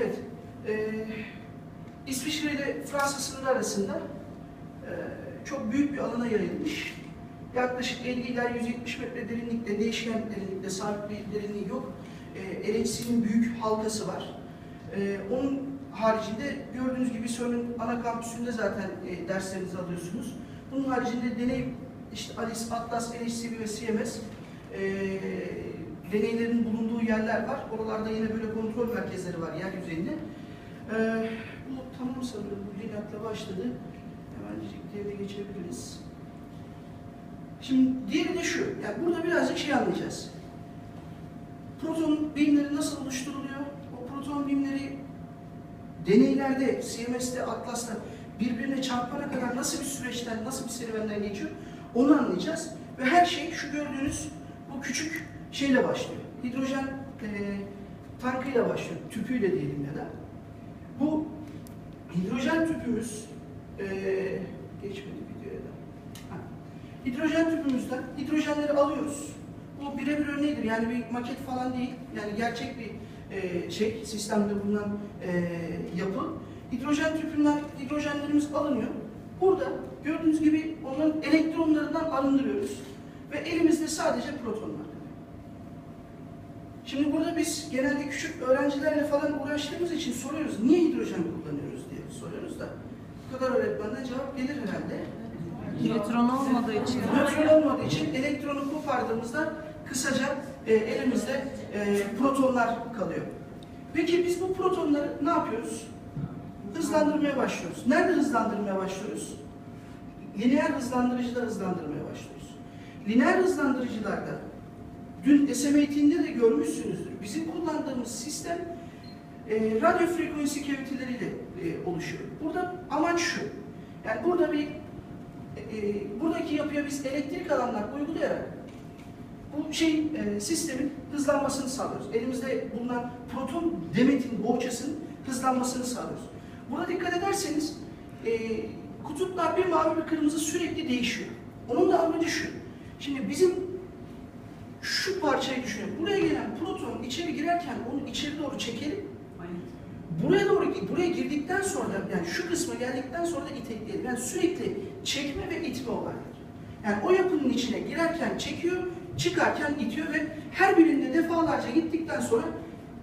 Evet. Ee, İsviçre ile Fransa sınırı arasında e, çok büyük bir alana yayılmış. Yaklaşık 50 ila 170 metre derinlikte, değişken derinlikte, sabit bir derinliği yok. E, LHC'nin büyük halkası var. E, onun haricinde gördüğünüz gibi CERN'ün ana kampüsünde zaten e, derslerinizi alıyorsunuz. Bunun haricinde deney, işte ALICE, Atlas, LHCb ve CMS e, deneylerin bulunduğu yerler var. Oralarda yine böyle kontrol merkezleri var yer yüzeyinde. Ee, bu tamam sanırım. Bu Linak'la başladı. Hemen diğerine geçebiliriz. Şimdi diğeri de şu. Yani burada birazcık şey anlayacağız. Proton birimleri nasıl oluşturuluyor? O proton birimleri deneylerde, CMS'te, Atlas'ta birbirine çarpana kadar nasıl bir süreçten, nasıl bir serüvenden geçiyor? Onu anlayacağız. Ve her şey şu gördüğünüz bu küçük şeyle başlıyor. Hidrojen e, tankıyla başlıyor. Tüpüyle diyelim ya da. Bu hidrojen tüpümüz e, geçmedi videoya da. Ha. Hidrojen tüpümüzden hidrojenleri alıyoruz. Bu birebir örneğidir. Yani bir maket falan değil. Yani gerçek bir e, şey sistemde bulunan e, yapı. Hidrojen tüpünden hidrojenlerimiz alınıyor. Burada gördüğünüz gibi onların elektronlarından arındırıyoruz. Ve elimizde sadece protonlar kalıyor. Şimdi burada biz genelde küçük öğrencilerle falan uğraştığımız için soruyoruz. Niye hidrojen kullanıyoruz diye soruyoruz da. Bu kadar öğretmenden cevap gelir herhalde. Nötron olmadığı için. Nötron olmadığı için elektronu kopardığımızda kısaca e, elimizde e, protonlar kalıyor. Peki biz bu protonları ne yapıyoruz? Hızlandırmaya başlıyoruz. Nerede hızlandırmaya başlıyoruz? Lineer hızlandırıcıda hızlandırmaya başlıyoruz. Lineer hızlandırıcılarda dün SM de görmüşsünüzdür. Bizim kullandığımız sistem e, radyo frekansı cavity'leriyle e, oluşuyor. Burada amaç şu. Yani burada bir e, buradaki yapıya biz elektrik alanlar uygulayarak bu şey e, sistemin hızlanmasını sağlıyoruz. Elimizde bulunan proton demetin bohçasının hızlanmasını sağlıyoruz. Burada dikkat ederseniz e, kutuplar bir mavi bir kırmızı sürekli değişiyor. Onun da amacı şu. Şimdi bizim şu parçayı düşünün. Buraya gelen proton içeri girerken onu içeri doğru çekelim. Buraya doğru buraya girdikten sonra yani şu kısma geldikten sonra da itekleyelim. Yani sürekli çekme ve itme olayları. Yani o yapının içine girerken çekiyor, çıkarken itiyor ve her birinde defalarca gittikten sonra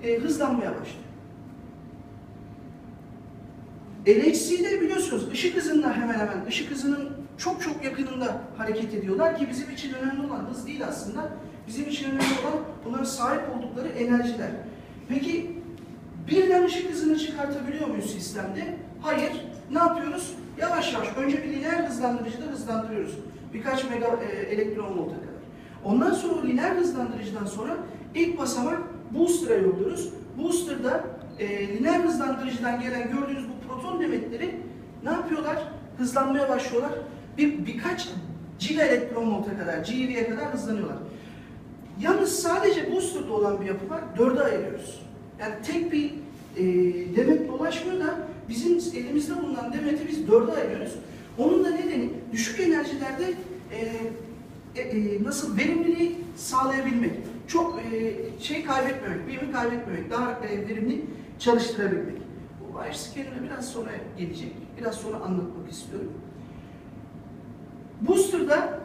e, hızlanmaya başlıyor. LHC'de biliyorsunuz ışık hızında hemen hemen ışık hızının çok çok yakınında hareket ediyorlar ki bizim için önemli olan hız değil aslında. Bizim için önemli olan bunların sahip oldukları enerjiler. Peki birden ışık hızını çıkartabiliyor muyuz sistemde? Hayır. Ne yapıyoruz? Yavaş yavaş önce bir lineer hızlandırıcıda hızlandırıyoruz. Birkaç mega e, elektron volta kadar. Ondan sonra lineer hızlandırıcıdan sonra ilk basamak booster'a yolluyoruz. Booster'da e, lineer hızlandırıcıdan gelen gördüğünüz bu proton demetleri ne yapıyorlar? Hızlanmaya başlıyorlar. Bir birkaç giga elektron volta kadar, GeV'ye kadar hızlanıyorlar. Yalnız sadece booster'da olan bir yapı var. Dörde ayırıyoruz. Yani tek bir e, demet dolaşmıyor da bizim elimizde bulunan demeti biz dörde ayırıyoruz. Onun da nedeni düşük enerjilerde e, e, e, nasıl verimliliği sağlayabilmek. Çok e, şey kaybetmemek, birimi kaybetmemek, daha e, verimli çalıştırabilmek. Bu Bayers kelime biraz sonra gelecek. Biraz sonra anlatmak istiyorum. Booster'da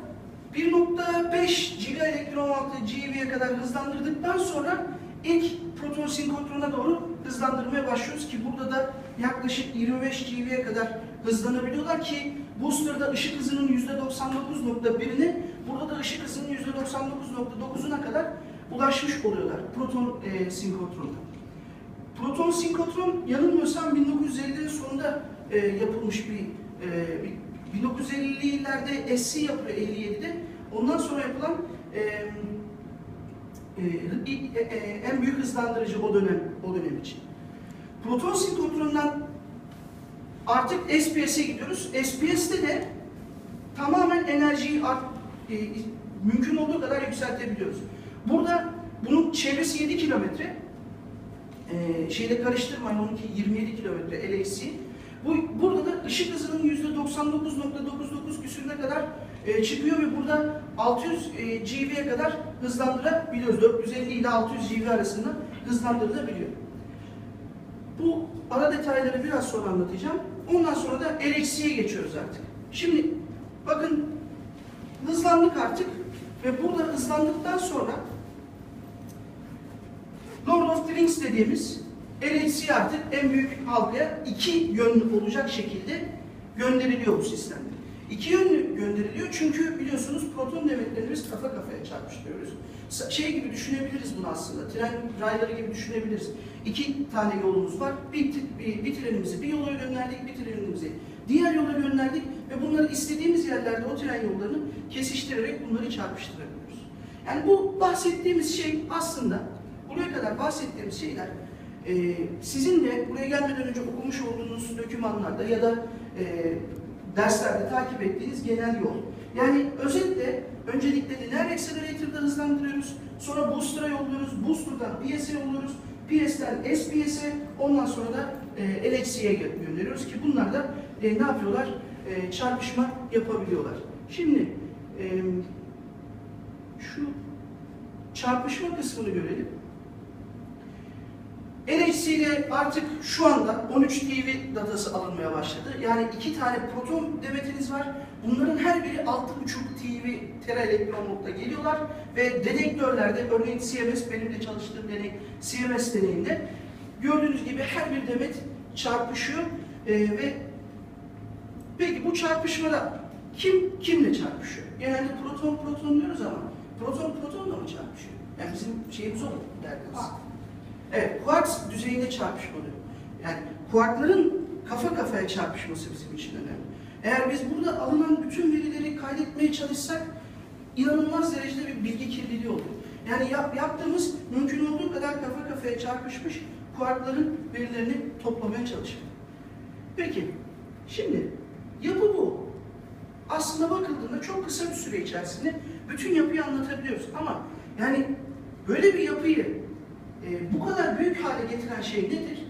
1.5 giga elektron volt'ta GeV'ye kadar hızlandırdıktan sonra ilk proton sinkrotrona doğru hızlandırmaya başlıyoruz ki burada da yaklaşık 25 GeV'ye kadar hızlanabiliyorlar ki booster'da ışık hızının %99.1'ini burada da ışık hızının %99.9'una kadar ulaşmış oluyorlar proton e, sinkrotrona. Proton sinkotron yanılmıyorsam 1950'lerin sonunda e, yapılmış bir, e, bir 1950'lerde SC yapıyor 57'de. Ondan sonra yapılan e, e, e, en büyük hızlandırıcı o dönem o dönem için. Proton sinkrotronundan artık SPS'e gidiyoruz. SPS'te de tamamen enerjiyi art, e, mümkün olduğu kadar yükseltebiliyoruz. Burada bunun çevresi 7 kilometre. Ee, şeyle karıştırmayın onunki 27 kilometre LHC. Bu burada da ışık hızının %99.99 küsürüne kadar e, çıkıyor ve burada 600 e, GV'ye kadar hızlandırabiliyoruz. 450 ile 600 GV arasında hızlandırılabiliyor. Bu ara detayları biraz sonra anlatacağım. Ondan sonra da LXC'ye geçiyoruz artık. Şimdi bakın hızlandık artık ve burada hızlandıktan sonra Lord of the Rings dediğimiz LHC artık en büyük halkaya iki yönlü olacak şekilde gönderiliyor bu sistemde. İki yönlü gönderiliyor çünkü biliyorsunuz proton demetlerimiz kafa kafaya çarpıştırıyoruz. Şey gibi düşünebiliriz bunu aslında, tren rayları gibi düşünebiliriz. İki tane yolumuz var, bir, bir, bir trenimizi bir yola gönderdik, bir trenimizi diğer yola gönderdik ve bunları istediğimiz yerlerde o tren yollarını kesiştirerek bunları çarpıştırabiliyoruz. Yani bu bahsettiğimiz şey aslında buraya kadar bahsettiğimiz şeyler e, sizin de buraya gelmeden önce okumuş olduğunuz dokümanlarda ya da e, derslerde takip ettiğiniz genel yol. Yani özetle öncelikle linear accelerator'da hızlandırıyoruz. Sonra booster'a yolluyoruz. Booster'dan PS'e yolluyoruz. PS'ten SPS'e ondan sonra da e, LHC'ye gö- gönderiyoruz ki bunlar da e, ne yapıyorlar? E, çarpışma yapabiliyorlar. Şimdi e, şu çarpışma kısmını görelim. LHC ile artık şu anda 13 TV datası alınmaya başladı. Yani iki tane proton demetiniz var. Bunların her biri 6,5 TV tera elektron voltla geliyorlar ve dedektörlerde örneğin CMS benim de çalıştığım deney CMS deneyinde gördüğünüz gibi her bir demet çarpışıyor Ee, ve peki bu çarpışmada kim kimle çarpışıyor? Genelde proton proton diyoruz ama proton protonla mı çarpışıyor? Yani bizim şeyimiz o derdimiz. Evet, kuarks düzeyinde çarpışma oluyor. Yani kuarkların kafa kafaya çarpışması bizim için önemli. Eğer biz burada alınan bütün verileri kaydetmeye çalışsak inanılmaz derecede bir bilgi kirliliği oluyor. Yani yap, yaptığımız mümkün olduğu kadar kafa kafaya çarpışmış kuarkların verilerini toplamaya çalışmak. Peki, şimdi yapı bu. Aslında bakıldığında çok kısa bir süre içerisinde bütün yapıyı anlatabiliyoruz. Ama yani böyle bir yapıyı e, bu kadar büyük hale getiren şey nedir?